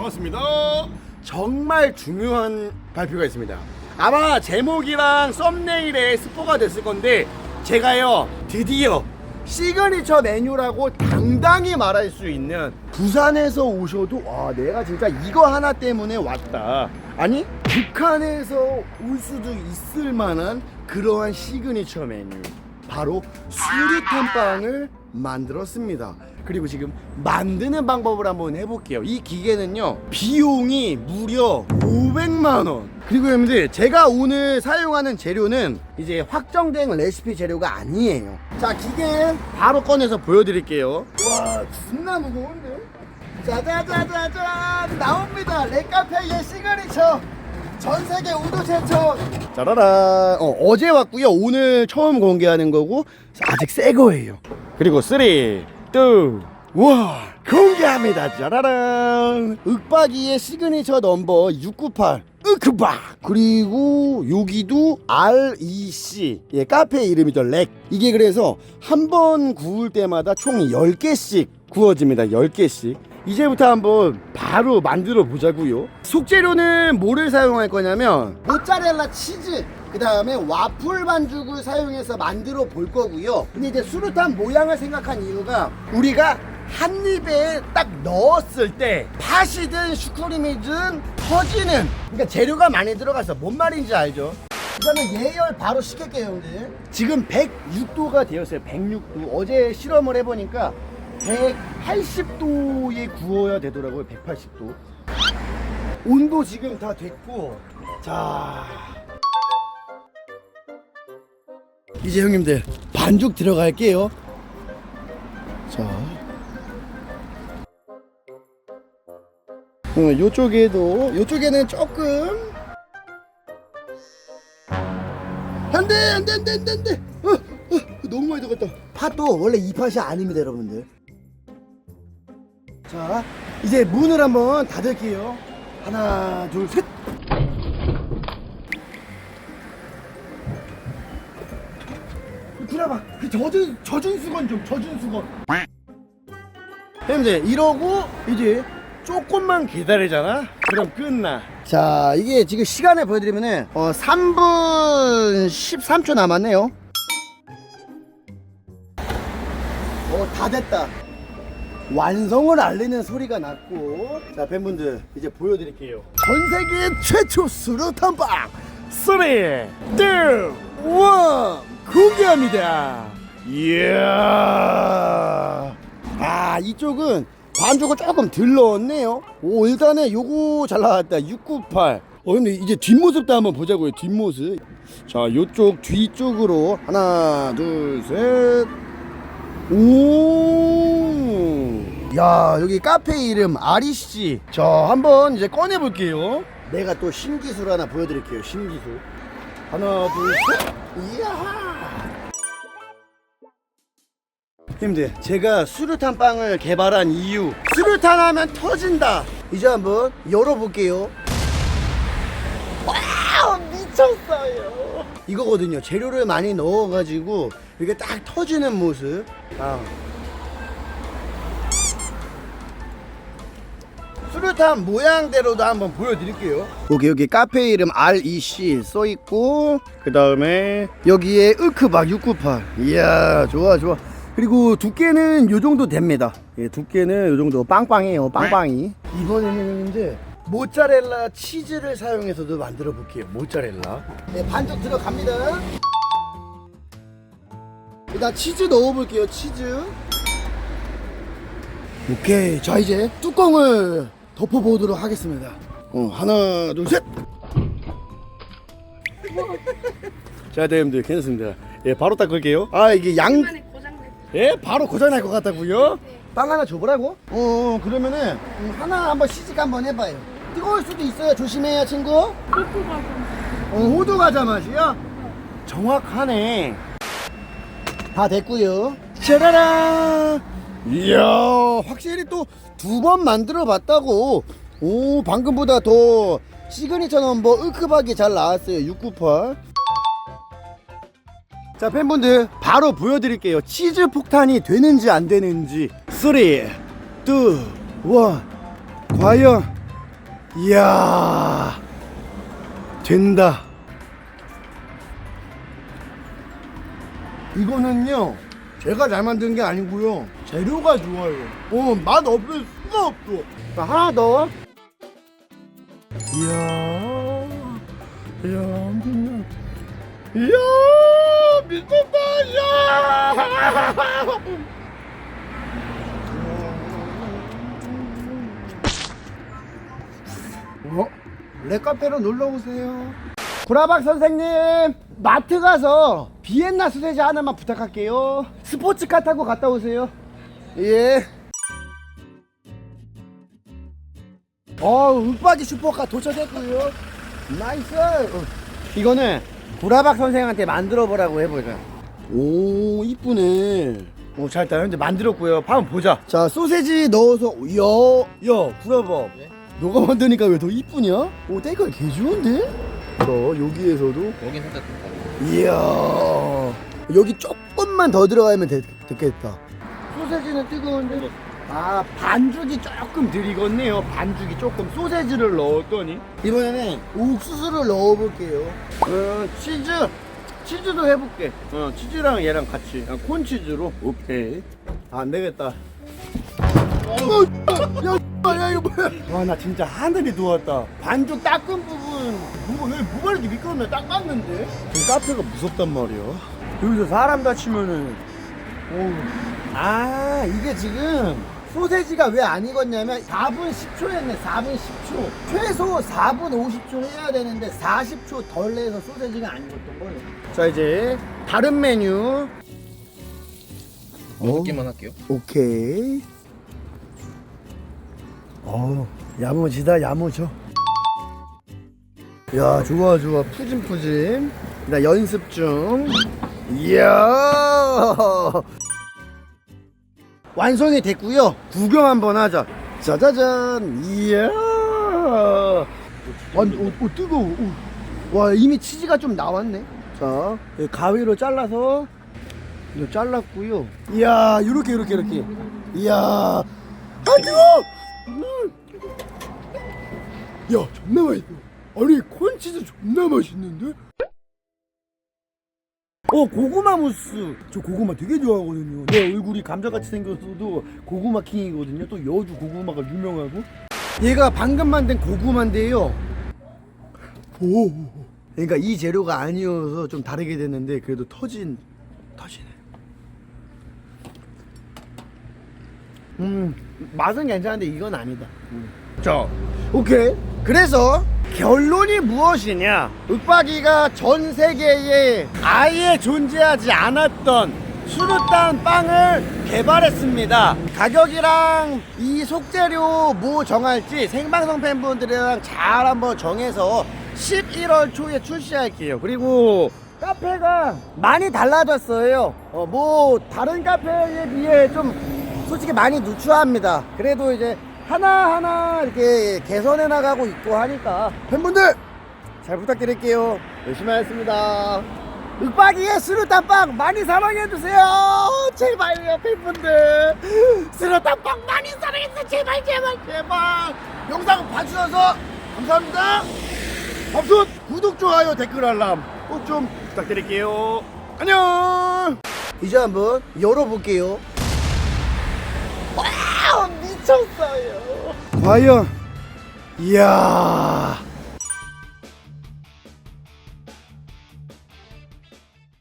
반갑습니다. 정말 중요한 발표가 있습니다. 아마 제목이랑 썸네일에 스포가 됐을 건데 제가요 드디어 시그니처 메뉴라고 당당히 말할 수 있는 부산에서 오셔도 와 내가 진짜 이거 하나 때문에 왔다 아니 북한에서 올 수도 있을 만한 그러한 시그니처 메뉴 바로 수류탄 빵을 만들었습니다. 그리고 지금 만드는 방법을 한번 해볼게요. 이 기계는요, 비용이 무려 500만 원. 그리고 여러분들, 제가 오늘 사용하는 재료는 이제 확정된 레시피 재료가 아니에요. 자, 기계 바로 꺼내서 보여드릴게요. 와, 존나 무거운데? 짜자자자잔! 나옵니다! 레카페의 시그니처! 전 세계 우도 최초 짜라란 어, 어제 왔고요 오늘 처음 공개하는 거고 아직 새 거예요 그리고 3 2 1 공개합니다. 짜라란. 윽박이의 시그니처 넘버 698 으크박. 그리고 여기도 REC 예 카페 이름이죠 렉. 이게 그래서 한 번 구울 때마다 총 10개씩 구워집니다. 10개씩. 이제부터 한번 바로 만들어 보자고요. 속재료는 뭐를 사용할 거냐면 모짜렐라 치즈 그 다음에 와플 반죽을 사용해서 만들어 볼 거고요. 근데 이제 수류탄 모양을 생각한 이유가 우리가 한 입에 딱 넣었을 때 팥이든 슈크림이든 터지는 그러니까 재료가 많이 들어가서 뭔 말인지 알죠? 일단은 예열 바로 시킬게요 형들. 지금 106도가 되었어요 106도. 어제 실험을 해보니까 180도에 구워야 되더라고요 180도. 온도 지금 다 됐고. 자 이제 형님들 반죽 들어갈게요. 자. 어, 요쪽에도 요쪽에는 조금. 안돼 안돼 안돼 안돼 안돼. 어, 어, 너무 많이 들어갔다. 팥도 원래 이 팥이 아닙니다 여러분들. 자 이제 문을 한번 닫을게요. 하나 둘셋 들어봐 그 젖은 젖은 수건 좀 젖은 수건. 형님들 이러고 이제 조금만 기다리잖아? 그럼 끝나. 자 이게 지금 시간을 보여드리면은 어 3분 13초 남았네요. 어다 됐다. 완성을 알리는 소리가 났고. 자 팬분들 이제 보여드릴게요. 전 세계 최초 수류탄빵 3 2 1 공개 합니다 이야 아 이쪽은 반죽을 조금 덜 넣었네요 오 일단은 요거 잘 나왔다 698 어 근데 이제 뒷모습도 한번 보자고요 뒷모습 자 요쪽 뒤쪽으로 하나 둘 셋 오. 야, 여기 카페 이름 아리씨. 자, 한번 이제 꺼내 볼게요. 내가 또 신기술 하나 보여 드릴게요. 신기술. 하나, 둘, 셋. 이야. 형님들, 제가 수류탄 빵을 개발한 이유. 수류탄 하면 터진다. 이제 한번 열어 볼게요. 와우, 미쳤어요. 이거거든요. 재료를 많이 넣어가지고 이게 딱 터지는 모습. 아. 수류탄 모양대로도 한번 보여드릴게요. 여기 여기 카페 이름 REC 써 있고 그 다음에 여기에 으크박 698. 이야 좋아 좋아. 그리고 두께는 요 정도 됩니다. 예, 두께는 요 정도 빵빵해요. 빵빵이. 이번에는 이제 모짜렐라 치즈를 사용해서도 만들어 볼게요. 모짜렐라. 네 반죽 들어갑니다. 일단 치즈 넣어볼게요. 치즈. 오케이. 자 이제 뚜껑을 덮어보도록 하겠습니다. 어 하나 둘 셋. 자, 대님들 괜찮습니다. 예, 바로 닦을게요. 아 이게 양 예? 바로 고장날 것 같다고요? 빵 하나 줘보라고? 어 그러면은 음, 하나 한번 시식 한번 해봐요. 뜨거울 수도 있어요. 조심해요 친구. 어 골프가 호두 과자 맛이야? 정확하네. 다 됐고요. 짜라란 이야 확실히 또 두 번 만들어 봤다고. 오 방금보다 더 시그니처 넘버 으크박이 잘 나왔어요 698 자 팬분들 바로 보여드릴게요. 치즈 폭탄이 되는지 안 되는지. 3 2 1 과연 이야 된다. 이거는요 제가 잘 만든 게 아니고요. 재료가 좋아요. 어 맛 없을 수가 없어. 자, 하나 더. 이야 이야 이야 미쳤다 이야 어? 랩카페로 놀러 오세요. 구라박 선생님, 마트 가서 비엔나 소세지 하나만 부탁할게요. 스포츠카 타고 갔다 오세요. 예. 어, 윽박이 슈퍼카 도착했고요. 나이스. 어. 이거는 구라박 선생한테 만들어 보라고 해보자. 오, 이쁘네. 오, 잘다 현재 만들었고요. 한번 보자. 자, 소세지 넣어서 야, 야, 구라박. 너가 만드니까 왜 더 이쁘냐? 오, 때깔 개 좋은데? 어, 여기에서도 여긴 살짝 좀 이야 여기 조금만 더 들어가면 되, 됐겠다 소세지는 뜨거운데 아 반죽이 조금 덜 익었네요 반죽이 조금 소세지를 넣었더니 이번에는 옥수수를 넣어볼게요 어 치즈 치즈도 해볼게 어 치즈랑 얘랑 같이 아, 콘치즈로 오케이 아, 안 되겠다 어, 야, 야, 야, 이거 뭐야? 와, 나 진짜 하늘이 도왔다. 반죽 닦은 부분, 뭐가 왜 뭐가 이렇게 미끄럽냐? 닦았는데? 지금 카페가 무섭단 말이야. 여기서 사람 다치면은, 어우. 아, 이게 지금 소세지가 왜 안 익었냐면 4분 10초 했네. 4분 10초. 최소 4분 50초 해야 되는데 40초 덜 내서 소세지가 안 익었던 거예요. 자, 이제 다른 메뉴. 먹기만 할게요. 오케이. 어, 야무지다, 야무져. 야, 좋아, 좋아. 푸짐푸짐. 나 연습 중. 이야. 완성이 됐고요. 구경 한번 하자. 짜자잔. 이야. 아니, 어, 어, 뜨거워. 어. 와, 이미 치즈가 좀 나왔네. 자, 여기 가위로 잘라서 이거 잘랐고요. 이야, 요렇게 요렇게 이렇게. 이야. 아 뜨거! 음. 야, 존나 맛있어. 아니, 콘치즈 존나 맛있는데? 어, 고구마 무스. 저 고구마 되게 좋아하거든요. 내 얼굴이 감자같이 생겼어도 고구마 킹이거든요. 또 여주 고구마가 유명하고. 얘가 방금 만든 고구마인데요. 오. 그러니까 이 재료가 아니어서 좀 다르게 됐는데 그래도 터진 터지네. 음 맛은 괜찮은데 이건 아니다. 자 오케이. 그래서 결론이 무엇이냐? 윽박이가 전 세계에 아예 존재하지 않았던 수루탄 빵을 개발했습니다. 가격이랑 이 속재료 뭐 정할지 생방송 팬분들이랑 잘 한번 정해서 11월 초에 출시할게요. 그리고 카페가 많이 달라졌어요. 어, 뭐 다른 카페에 비해 좀 솔직히 많이 누추합니다. 그래도 이제 하나하나 이렇게 개선해 나가고 있고 하니까 팬분들 잘 부탁드릴게요. 열심히 하겠습니다. 윽박이의 수루탄빵 많이 사랑해주세요. 제발요, 팬분들. 수루탄빵 많이 사랑해주세요. 제발, 제발, 제발. 영상 봐주셔서 감사합니다. 밥솥 구독, 좋아요, 댓글 알람 꼭 좀 부탁드릴게요. 안녕. 이제 한번 열어볼게요. 미쳤어요. 과연, 이야.